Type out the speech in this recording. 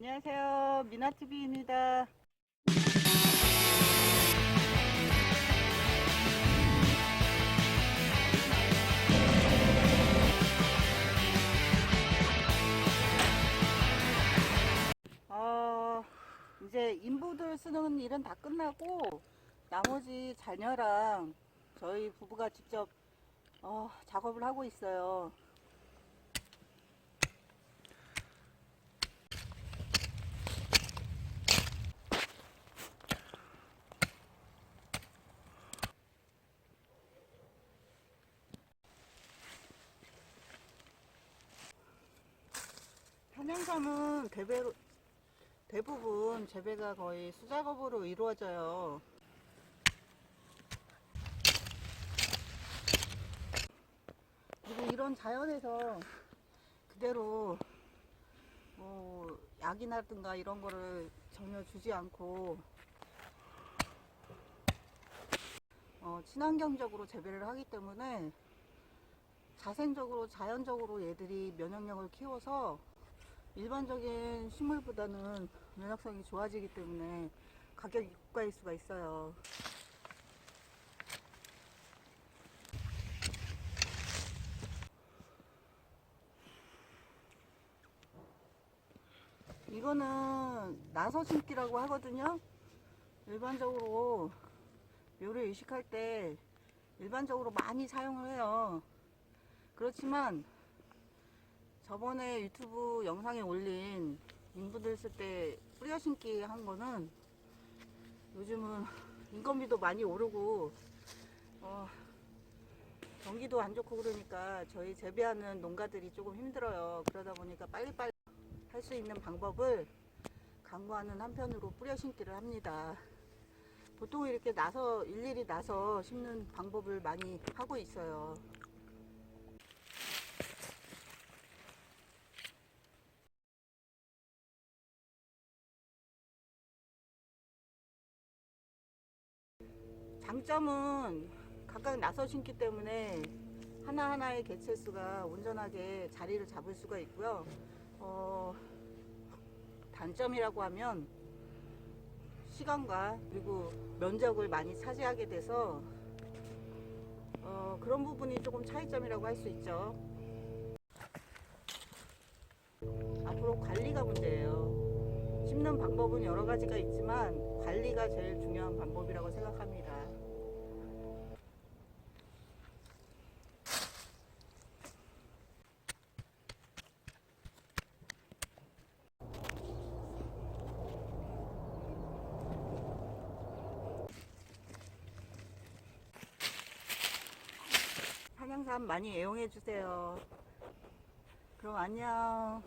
안녕하세요. 미나TV입니다. 어, 이제 인부들 쓰는 일은 다 끝나고 나머지 자녀랑 저희 부부가 직접 어, 작업을 하고 있어요. 한양삼은 대배, 대부분 재배가 거의 수작업으로 이루어져요. 그리고 이런 자연에서 그대로 뭐 약이라든가 이런 거를 전혀 주지 않고 어, 친환경적으로 재배를 하기 때문에 자생적으로 자연적으로 얘들이 면역력을 키워서 일반적인 식물보다는 면역성이 좋아지기 때문에 가격이 고가일 수가 있어요. 이거는 나서 심기라고 하거든요. 일반적으로 묘를 이식할 때 일반적으로 많이 사용을 해요. 그렇지만 저번에 유튜브 영상에 올린 인부들 쓸 때 뿌려 심기 한 거는 요즘은 인건비도 많이 오르고 어, 경기도 안 좋고 그러니까 저희 재배하는 농가들이 조금 힘들어요. 그러다 보니까 빨리빨리 할 수 있는 방법을 강구하는 한편으로 뿌려 심기를 합니다. 보통 이렇게 나서 일일이 나서 심는 방법을 많이 하고 있어요. 장점은 각각 나서 심기 때문에 하나하나의 개체수가 온전하게 자리를 잡을 수가 있고요. 어, 단점이라고 하면 시간과 그리고 면적을 많이 차지하게 돼서 어, 그런 부분이 조금 차이점이라고 할 수 있죠. 앞으로 관리가 문제예요. 심는 방법은 여러 가지가 있지만 관리가 제일 중요한 방법이라고 생각합니다. 많이 애용해 주세요. 그럼 안녕.